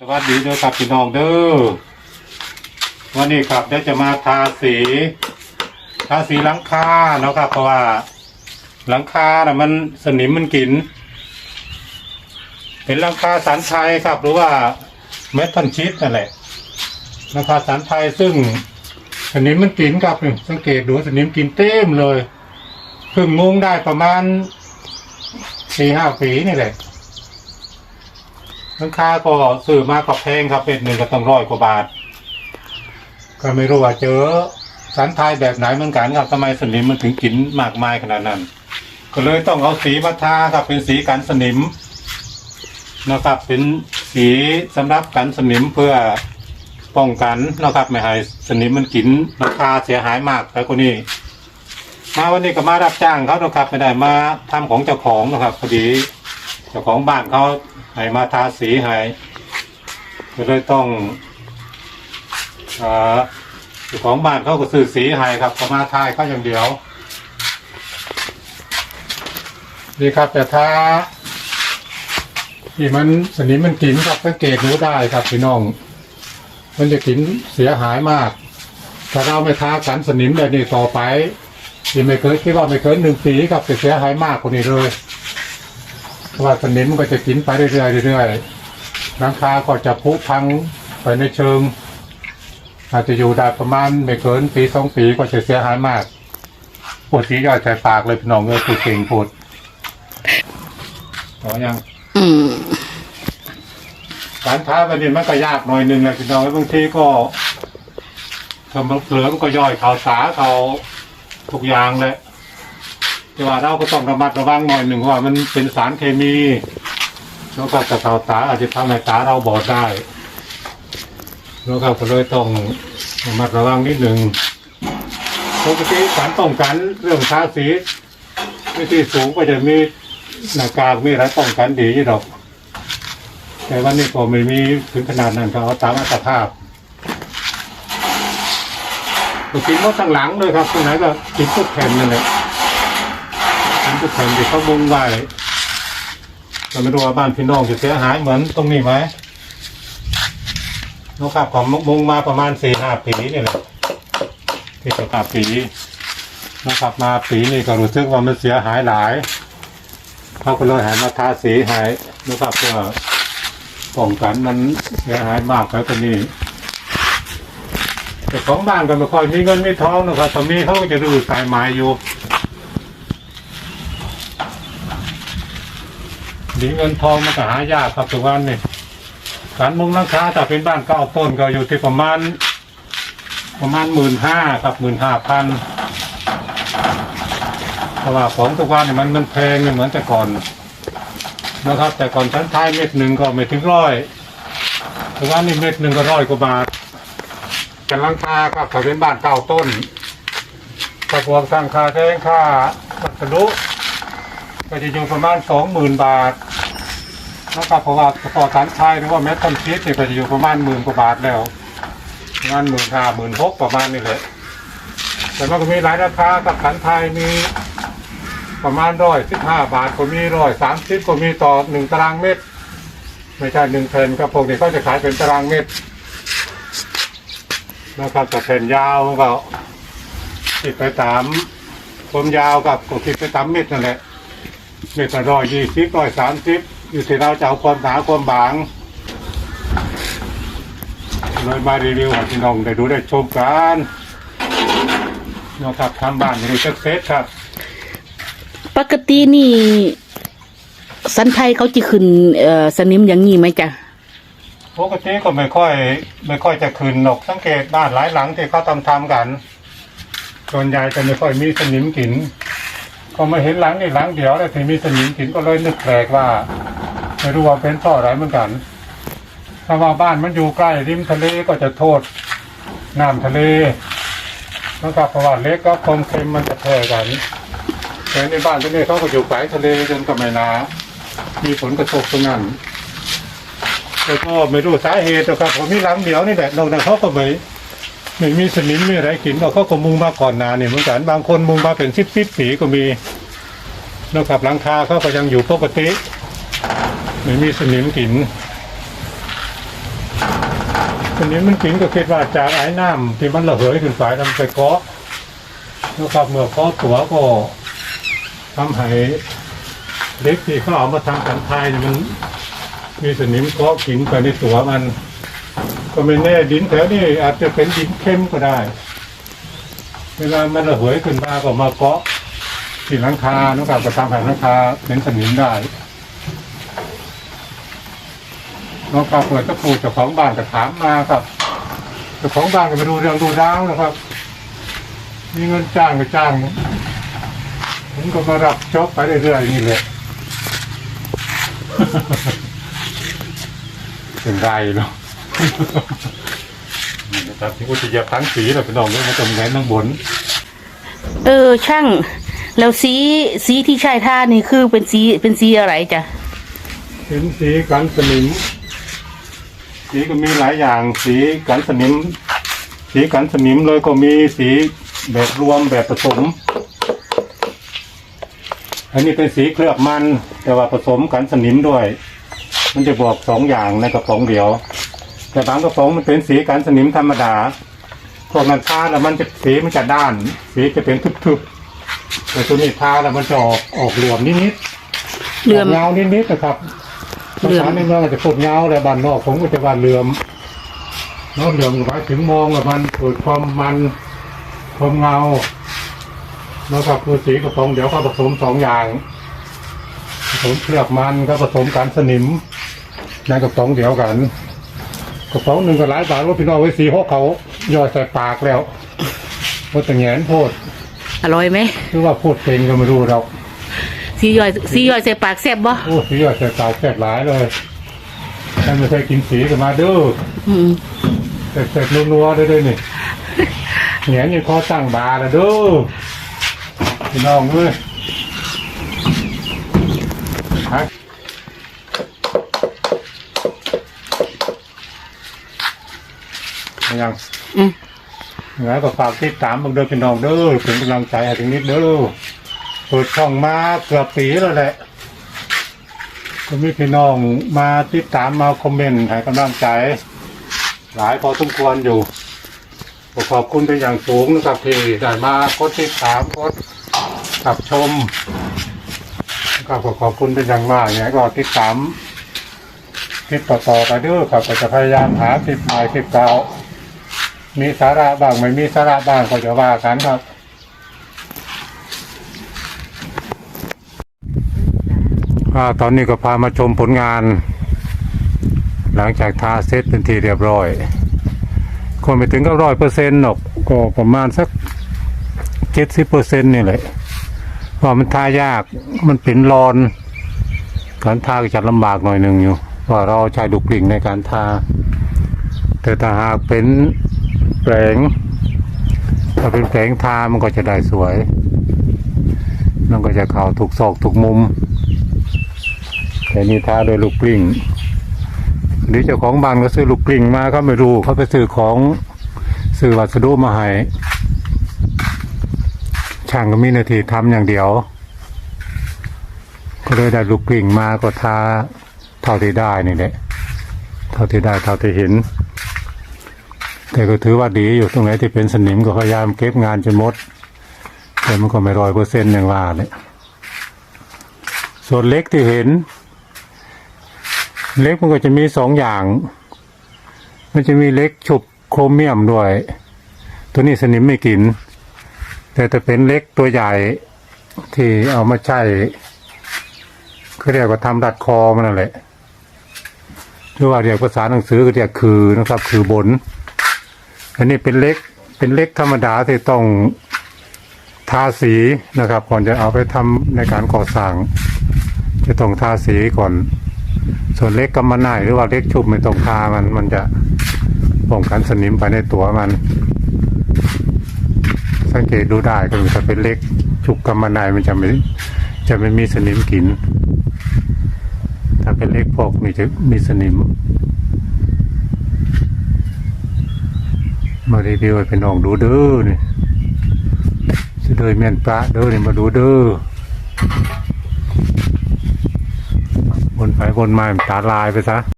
สวัสดีเด้อครับพี่น้องเด้อวันนี้ครับเดี๋ยวจะมาทาสี ทาสีหลังคาเนาะครับ เพราะว่าหลังคาน่ะมันสนิมมันกิน เป็นหลังคาสันไทยครับ หรือว่าเมทัลชีตนั่นแหละหลังคาสันไทยซึ่งสนิมมันกินครับนี่สังเกตดูสนิมกินเต็มเลยเพิ่งมุงได้ประมาณสี่ห้าปีนี่แหละ หลังคาก็ซื้อมากับแพงครับเป็นหนึ่งก็ต้องร้อยกว่าบาท ก็ไม่รู้ว่าเจอสันทายแบบไหนเหมือนกันครับทำไมสนิมมันถึงกินมากมายขนาดนั้น ก็เลยต้องเอาสีมาทาครับเป็นสีกันสนิมนะครับเป็นสีสำหรับกันสนิมเพื่อป้องกันนะครับไม่ให้สนิมมันกินราคาเสียหายมากแต่คนนี้มาวันนี้ก็มารับจ้างเขานะครับไม่ได้มาทำของเจ้าของนะครับพอดี จ้าของบ้านเขาให้มาทาสีให้ก็เลยต้องเจ้าของบ้านเขาก็ซื้อสีให้ครับก็มาทายเขาอย่างเดียวนี่ครับ แต่ถ้าที่มันสนิมมันกินครับสังเกตรู้ได้ครับพี่น้อง มันจะกินเสียหายมากถ้าเราไม่ทากันสนิมแบบนี้ต่อไปที่ไม่เคยคิดว่าไม่เคยหนึ่งปีครับจะเสียหายมากกว่านี้เลย เพราะว่าสนิมมันก็จะกินไปเรื่อยๆเรื่อยๆหลังคาก็จะพุพังไปในเชิง อาจจะอยู่ได้ประมาณไม่เกินปีสองปีก็จะเสียหายมากปวดที่ยอยใจปากเลยพี่น้องเอ้ยพูดเก่งพูดต่อยังการท้าประเด็นมันก็ยากหน่อยหนึงแหละพี่น้องบางทีก็ทำเผลอมันก็ย่อยข่าวสาเขาทุกอย่างแหละ แต่ว่าเราก็ต้องระมัดระวังหน่อยหนึ่งว่ามันเป็นสารเคมีแล้วก็กระเทาตาอาจจะทำให้ตาเราบอดได้แล้วก็เลยต้องระมัดระวังนิดหนึ่งปกติสารป้องกันเรื่องทาสีวิธีสูงก็จะมีหน้ากากมีอะไรป้องกันดีอยู่ดอก แต่วันนี้ก็ไม่มีถึงขนาดนั้นก็เอาตามอัตภาพก็กินก็ทั้งหลังเลยครับตรงไหนก็กินทุกแผ่นนั่นแหละ ผมจะแผ่นที่เขามุงไว้เราไม่รู้ว่าบ้านพี่น้องจะเสียหายเหมือนตรงนี้ไหมนะครับของมุงมาประมาณสี่ห้าปีนี่แหละที่จะกลับปีนะครับมาปีนี้ก็รู้สึกว่ามันเสียหายหลายเขาก็เลยหันมาทาสีให้นะครับเพื่อป้องกันมันเสียหายมากแล้วตอนนี้แต่ของบ้านก็ไม่ค่อยมีเงินมีทองนะครับตอนนี้เขาก็จะดูสายไม้อยู่ ดีเงินทองมันก็หายากครับทุกวันนี่การมุงราคาแต่เป็นบ้านเก้าต้นก็อยู่ที่ประมาณ ประมาณหมื่นห้าครับหมื่นห้าพันเพราะว่าของทุกวันนี่มันมันแพงไม่เหมือนแต่ก่อนนะครับ แต่ก่อนชั้นท้ายเม็ดหนึ่งก็ไม่ถึงร้อยทุกวันนี้เม็ดหนึ่งก็ร้อยกว่าบาทกันลังคาครับถ้าเป็นบ้านเก้าต้นถ้าพวกสร้างคาแทงค่าวัสดุ ก็จะอยู่ประมาณสองหมื่นบาทนะครับเพราะว่าต่อสารชายหรือว่าแมททอนชีสเนี่ยก็จะอยู่ประมาณหมื่นกว่าบาทแล้วประมาณหมื่นห้าหมื่นหกประมาณนี้แหละแต่มันก็มีหลายราคากับสันไทยมีประมาณร้อยสิบห้าบาทก็มีร้อยสามสิบก็มีต่อหนึ่งตารางเมตร ไม่ใช่หนึ่งแผ่นครับพวกนี้ก็จะขายเป็นตารางเมตรนะครับแต่แผ่นยาวก็ติดไปตามความยาวกับก็คิดไปตามเม็ดนั่นแหละ เมตรละร้อยยี่สิบร้อยสามสิบอยู่ที่เราจะเอาความหนาความบางเลยมารีวิวให้พี่น้องได้ดูได้ชมกันนะครับทำบ้านอยู่สักเซตครับ ปกตินี่ สันไทยเขาจะขึ้นเอ่อสนิมอย่างนี้ไหมจ๊ะปกติก็ไม่ค่อย ไม่ค่อยจะคืนหรอกสังเกตบ้านหลายหลังที่เขาทำทำกันส่วนใหญ่จะไม่ค่อยมีสนิมกลิน ก็มาเห็นหลังนี่หลังเดียวแล้วที่มีสนิมกลินก็เลยนึกแปลกว่าไม่รู้ว่าเป็นเพราะอะไรเหมือนกัน ถ้าว่าบ้านมันอยู่ใกล้ริมทะเลก็จะโทษน้ำทะเลนะครับเพราะว่าเล็กก็คมเค็มมันจะแพร่กันแต่ในบ้านที่นี่เขาก็อยู่ไกลทะเลจนก็ไม่นามีผลกระทบตรงนั้นแล้วก็ไม่รู้สาเหตุหรอกครับผมมีหลังเดียวนี่แหละนอกนั้นเขาก็ไม่ ไม่มีสนิมไม่ไรกินเราเขาก็มุงมาก่อนหนาเนี่ยเหมือนกันบางคนมุงมาเป็นสิบสิบปีก็มีนะครับหลังคาเขาก็ยังอยู่ปกติไม่มีสนิมกินสนิมมันกินก็คิดว่าจากไอ้น้ำที่มันระเหยขึ้นไปทำไปเกาะนะครับเมื่อเกาะตัวก็ทำให้เล็กที่เขาเอามาทำกันทยเนี่ยมันมีสนิมเกาะกินไปในตัวมัน ก็ไม่แน่ดินแถวนี้อาจจะเป็นดินเข้มก็ได้ เวลามันระเหยขึ้นมาก็มาเกาะที่หลังคานะครับก็ทำให้หลังคาเป็นสนิมได้น้องปลาเปิดตะปูเจ้าของบ้านก็ถามมาครับเจ้าของบ้านก็ไปดูเรื่องดูราวนะครับ มีเงินจ้างก็จ้างผมก็มารับจ็อบไปเรื่อยๆนี่แหละเป็นไรเนาะ นี่นะครับที่อุทยานทั้งสีเราไปลองด้วยมาตรงไหนน้างบนเออช่าง แล้วสีสีที่ใช้ท่านี่คือเป็นสีเป็นสีอะไรจ้ะเป็นสีกันสนิม สีก็มีหลายอย่าง สีกันสนิม สีกันสนิมเลยก็มีสีแบบรวมแบบผสม อันนี้เป็นสีเคลือบมัน แต่ว่าผสมกันสนิมด้วย มันจะบอกสองอย่างในกระป๋องเดียว แต่บางกระป๋องมันเป็นสีกันสนิมธรรมดาพวกนั้นทาแล้วมันจะสีมันจะด้าน สีจะเป็นทึบๆแต่ตัวนี้ทาแล้วมันจะออกออกเหลื่อมนิดๆเหลื่อมเงานิดๆนะครับเหลื่อมภาษาในเมืองอาจจะพูดเงาแต่บ้านนอกผมก็จะว่าเหลื่อมเนาะเหลื่อมหมายถึงมองว่ามันเกิดความมันความเงาแล้วก็คือสีกระป๋องเดี๋ยวก็ผสมสองอย่างผสมเคลือบมันก็ผสมกันสนิมในกระป๋องเดียวกัน กระป๋องหนึ่งก็หลายบาทว่าพี่น้องไว้สีหกเขาย่อยใส่ปากแล้วว่าแต่แงนโพดอร่อยไหมหรือว่าพูดเป็นก็ไม่รู้เราสีย่อยสีย่อยใส่ปากแซ่บบ่โอ้สีย่อยใส่ปากแซ่บหลายเลยถ้าไม่เคยกินสีก็มาเด้ออืมเสร็จๆนัวๆได้ด้วยนี่เหนียนยังคอตั้งบาร์ละเดูพี่น้องเอ้ย ยังอืมงั้นก็ฝากติดตามบังเดินพี่น้องเด้อเป็นกำลังใจให้ถึงนิดเด้อเปิดช่องมาเกือบปีแล้วแหละก็มีพี่น้องมาติดตามมาคอมเมนต์ให้กำลังใจ หลายพอสมควรอยู่ขอขอบคุณเป็นอย่างสูงนะครับที่ได้มากดติดตามกดขับชมนะครับขอขอบคุณเป็นอย่างมากอย่างไรก็ติดตามคลิปต่อๆไปเด้อครับก็จะพยายามหาคลิปใหม่คลิปเก่า มีสาระบ้างไม่มีสาระบ้างก็จะว่ากันครับอตอนนี้ก็พามาชมผลงาน หลังจากทาเซตเป็นทีเรียบร้อยคงไปถึงก็ร้อยเปอร์เซ็นต์หรอกก็ประมาณสักเจ็ดสิบเปอร์เซ็นต์นี่แหละเพราะมันทายากมันเป็นรอน การทาก็จะลำบากหน่อยหนึ่งอยู่เพราะเราใช้ดุกลิ่งในการทา แต่ถ้าหากเป็น แปลงถ้าเป็นแปลงทามันก็จะได้สวย มันก็จะเข้าถูกซอกถูกมุม แต่นี่ทาโดยลูกกลิ้งหรือเจ้าของบ้านก็ซื้อลูกกลิ้งมาก็ไม่รู้เขาไปซื้อของซื้อวัสดุมาให้ช่างก็มีนาทีทำอย่างเดียว ก็เลยได้ลูกกลิ้งมาก็ทาเท่าที่ได้นี่แหละเท่าที่ได้เท่าที่เห็น แต่ก็ถือว่าดีอยู่ตรงไหนที่เป็นสนิมก็พยายามเก็บงานจนหมด แต่มันก็ไม่ร้อยเปอร์เซ็นต์อย่างว่าเนี่ยส่วนเล็กที่เห็น เล็กมันก็จะมีสองอย่าง มันจะมีเล็กฉุบโครเมียมด้วย ตัวนี้สนิมไม่กิน แต่ถ้าเป็นเล็กตัวใหญ่ที่เอามาใช้เขาเรียกว่าทำดัดคอมันนั่นแหละหรือว่าเรียกภาษาหนังสือก็เรียกคือนะครับ คือบน อันนี้เป็นเล็กเป็นเล็กธรรมดาที่ต้องทาสีนะครับ ก่อนจะเอาไปทำในการก่อสร้าง จะต้องทาสีก่อน ส่วนเล็กกำมะนายหรือว่าเล็กชุบไม่ต้องทามัน มันจะป้องกันสนิมไปในตัวมัน สังเกตดูได้ก็คือถ้าเป็นเล็กชุบกำมะนายมันจะไม่จะไม่มีสนิมกิน ถ้าเป็นเล็กพวกมีจะมีสนิม มารีวิวให้เป็นน้องดูเด้อนี่สิเดยเมียนปลาเด้อนี่มาดูเด้อบนไปบนมามันตาลายไปซะ